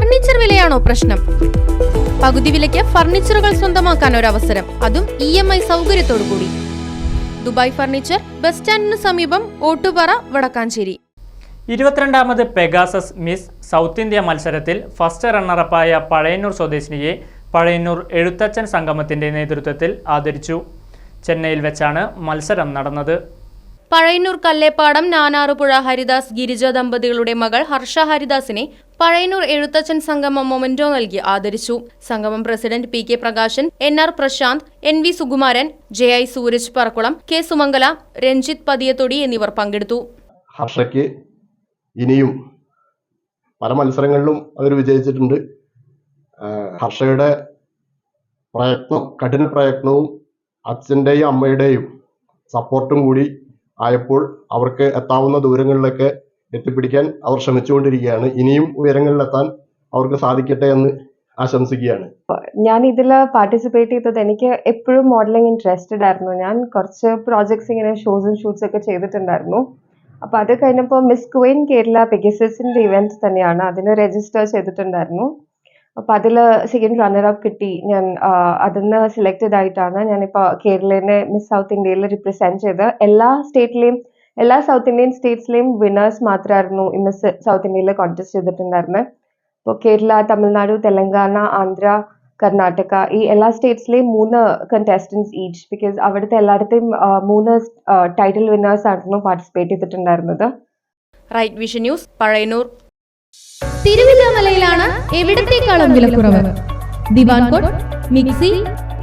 Furniture വിലയാണോ പ്രശ്നം? പകുതി വിലയ്ക്ക് ഫർണിച്ചറുകൾ സ്വന്തമാക്കാൻ ഒരു അവസരം അതും ഇ എം ഐ സൗകര്യത്തോടു കൂടി ദുബായ് ഫർണിച്ചർ ബസ് സ്റ്റാൻഡിന് സമീപം ഓട്ടുപാറ വടക്കാഞ്ചേരി. ഇരുപത്തിരണ്ടാമത് പെഗാസസ് മിസ് സൗത്ത് ഇന്ത്യ മത്സരത്തിൽ ഫസ്റ്റ് റണ്ണറപ്പായ പഴയന്നൂർ സ്വദേശിനിയെ പഴയന്നൂർ എഴുത്തച്ഛൻ സംഗമത്തിന്റെ നേതൃത്വത്തിൽ ആദരിച്ചു. ചെന്നൈയിൽ വെച്ചാണ് മത്സരം നടന്നത്. പഴയന്നൂർ കല്ലേപ്പാടം നാനാറുപുഴ ഹരിദാസ് ഗിരിജ ദമ്പതികളുടെ മകൾ ഹർഷ ഹരിദാസിനെ പഴയന്നൂർ എഴുത്തച്ഛൻ സംഗമം മൊമെന്റോ നൽകി ആദരിച്ചു. സംഗമം president P K Prakashan N R Prashanth N V Sukumaran J I Sooraj Parakkulam K Sumangala Ranjith Pathiyathodi എന്നിവർ പങ്കെടുത്തു. ഹർഷയ്ക്ക് ഇനിയും പല മത്സരങ്ങളിലും അവർ വിജയിച്ചിട്ടുണ്ട്. ഹർഷയുടെ പ്രയത്നം കഠിന പ്രയത്നവും അച്ഛന്റെയും അമ്മയുടെയും സപ്പോർട്ടും കൂടി ആയപ്പോൾ അവർക്ക് എത്താവുന്ന ദൂരങ്ങളിലൊക്കെ എത്തിപ്പിടിക്കാൻ അവർ ശ്രമിച്ചുകൊണ്ടിരിക്കുകയാണ്. ഇനിയും ഉയരങ്ങളിലെത്താൻ അവർക്ക് സാധിക്കട്ടെ എന്ന് ആശംസിക്കുകയാണ്. ഞാൻ ഇതിൽ പാർട്ടിസിപ്പേറ്റ് ചെയ്തത് എനിക്ക് എപ്പോഴും മോഡലിംഗ് ഇൻട്രസ്റ്റഡ് ആയിരുന്നു. ഞാൻ കുറച്ച് പ്രോജക്ട്സ് ഇങ്ങനെ ഷോസും ഷൂട്ട്സ് ഒക്കെ ചെയ്തിട്ടുണ്ടായിരുന്നു. അപ്പോൾ അത് കഴിഞ്ഞപ്പോൾ മിസ് ക്വീൻ കേരള പെഗസസിന്റെ ഇവന്റ് തന്നെയാണ്. അതിന് രജിസ്റ്റർ ചെയ്തിട്ടുണ്ടായിരുന്നു. അപ്പോൾ അതിൽ സെക്കൻഡ് റണ്ണർ അപ്പ് കിട്ടി. ഞാൻ അതിൽ നിന്ന് സെലക്റ്റഡ് ആയിട്ടാണ് ഞാനിപ്പോൾ കേരളനെ മിസ് സൗത്ത് ഇന്ത്യയിൽ റിപ്രസെന്റ് ചെയ്ത് എല്ലാ സ്റ്റേറ്റിലെയും എല്ലാ സൗത്ത് ഇന്ത്യൻ സ്റ്റേറ്റ്സിലെയും വിന്നേഴ്സ് മാത്രമായിരുന്നു ഇന്ന് സൗത്ത് ഇന്ത്യയിൽ കോൺടെസ്റ്റ് ചെയ്തിട്ടുണ്ടായിരുന്നത് ഇപ്പോൾ കേരള തമിഴ്നാട് തെലങ്കാന ആന്ധ്ര കർണാടക ഈ എല്ലാ സ്റ്റേറ്റ്സിലെയും മൂന്ന് കണ്ടസ്റ്റൻസ് ഈച്ച് ബിക്കോസ് അവിടുത്തെ എല്ലായിടത്തെയും മൂന്ന് ടൈറ്റിൽ വിന്നേഴ്സ് ആയിരുന്നു പാർട്ടിസിപ്പേറ്റ് ചെയ്തിട്ടുണ്ടായിരുന്നത്. റൈറ്റ് വിഷൻ ന്യൂസ് പഴയന്നൂർ തിരുവില്ലാമലയിലാണ് എവിടത്തേക്കാളും വിലക്കുറവ് divan cot mixie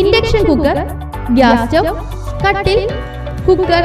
induction cooker gas stove കട്ടിൽ കുക്കർ.